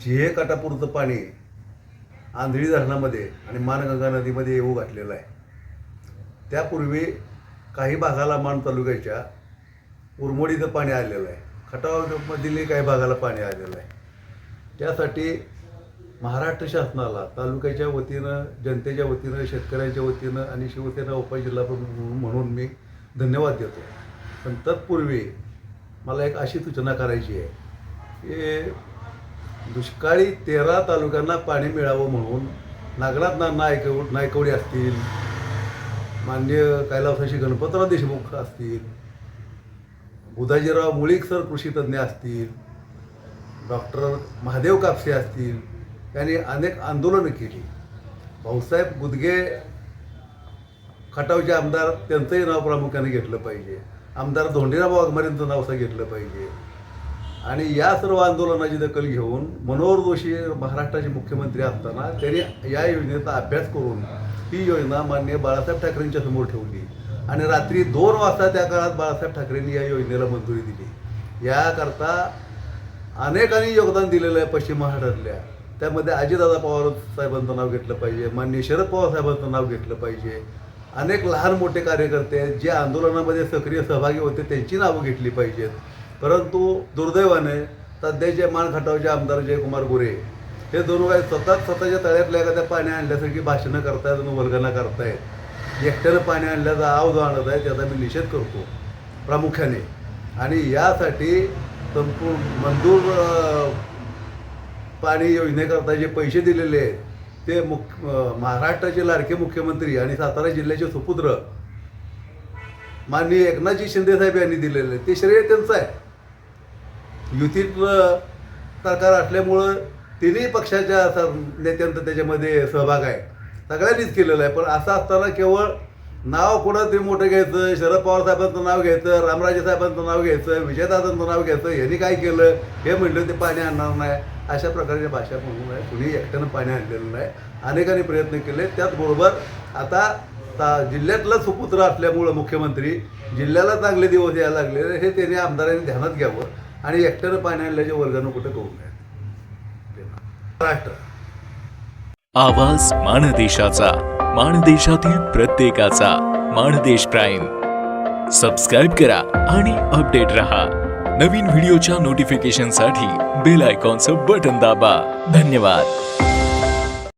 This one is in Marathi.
जे काटापूरचं पाणी आंधळी धरणामध्ये आणि मानगंगा नदीमध्ये येऊ घातलेलं आहे त्यापूर्वी काही भागाला मान तालुक्याच्या उरमोडीचं पाणी आलेलं आहे. खटावमधील काही भागाला पाणी आलेलं आहे. त्यासाठी महाराष्ट्र शासनाला तालुक्याच्या वतीनं जनतेच्या वतीनं शेतकऱ्यांच्या वतीनं आणि शिवसेना उपजिल्हाप्रमुख म्हणून मी धन्यवाद देतो. पण तत्पूर्वी मला एक अशी सूचना करायची आहे की दुष्काळी तेरा तालुक्यांना पाणी मिळावं म्हणून नागनाथ ना नायकव नायकवडी असतील मान्य कैलासाशी गणपतराव देशमुख असतील बुधाजीराव मुळीक सर कृषीतज्ञ असतील डॉक्टर महादेव कापसे असतील यांनी अनेक आंदोलनं केली. भाऊसाहेब गुदगे खटावचे आमदार त्यांचंही नाव प्रामुख्याने घेतलं पाहिजे. आमदार धोंडीराव वाघमारेंचं नाव असं घेतलं पाहिजे. आणि या सर्व आंदोलनाची दखल घेऊन मनोहर जोशी महाराष्ट्राचे मुख्यमंत्री असताना त्यांनी या योजनेचा अभ्यास करून ही योजना मान्य बाळासाहेब ठाकरेंच्या समोर ठेवली. आणि रात्री दोन वाजता त्या काळात बाळासाहेब ठाकरेंनी या योजनेला मंजुरी दिली. याकरता अनेकांनी योगदान दिलेलं आहे पश्चिम महाराष्ट्रातल्या. त्यामध्ये अजितदादा पवार साहेबांचं नाव घेतलं पाहिजे मान्य शरद पवार साहेबांचं नाव घेतलं पाहिजे. अनेक लहान मोठे कार्यकर्ते आहेत जे आंदोलनामध्ये सक्रिय सहभागी होते त्यांची नावं घेतली पाहिजेत. परंतु दुर्दैवाने सध्याचे मानखटावचे आमदार जयकुमार गोरे हे दोन काय स्वतःच स्वतःच्या तळ्यातल्या एखाद्या पाणी आणल्यासारखी भाषणं करतायत आणि वर्गना करतायत. एकट्यानं पाणी आणल्याचा आव जो आणत आहे त्याचा मी निषेध करतो प्रामुख्याने. आणि यासाठी संपूर्ण मंजूर पाणी योजनेकरता जे पैसे दिलेले आहेत ते मुख महाराष्ट्राचे लाडके मुख्यमंत्री आणि सातारा जिल्ह्याचे सुपुत्र माननीय एकनाथजी शिंदेसाहेब यांनी दिलेले ते श्रेय त्यांचं आहे. युतीत सरकार असल्यामुळं तिन्ही पक्षाच्या नेत्यांचा त्याच्यामध्ये सहभाग आहे. सगळ्यांनीच केलेलं आहे. पण असं असताना केवळ नाव कोणाचं तरी मोठं घ्यायचं शरद पवार साहेबांचं नाव घ्यायचं रामराजे साहेबांचं नाव घ्यायचं विजयदादांचं नाव घ्यायचं यांनी काय केलं? हे म्हणलं ते पाणी आणणार नाही. अशा प्रकारच्या भाषा म्हणून आहे. कुणी एकट्यानं पाणी आणलेलं नाही. अनेकांनी प्रयत्न केले. त्याचबरोबर आता ता जिल्ह्यातला सुपुत्र असल्यामुळं मुख्यमंत्री जिल्ह्याला चांगले दिवस यायला लागले. हे त्यांनी आमदारांनी ध्यानात घ्यावं. आणि एकट्यानं पाणी जे वर्गानं कुठं करू नये महाराष्ट्र आवाज माणदेशाचा माणदेशातील प्रत्येकाचा माणदेश प्राईम. सबस्क्राईब करा आणि अपडेट रहा. नवीन व्हिडिओच्या नोटिफिकेशनसाठी बेल आयकॉनचं बटन दाबा. धन्यवाद.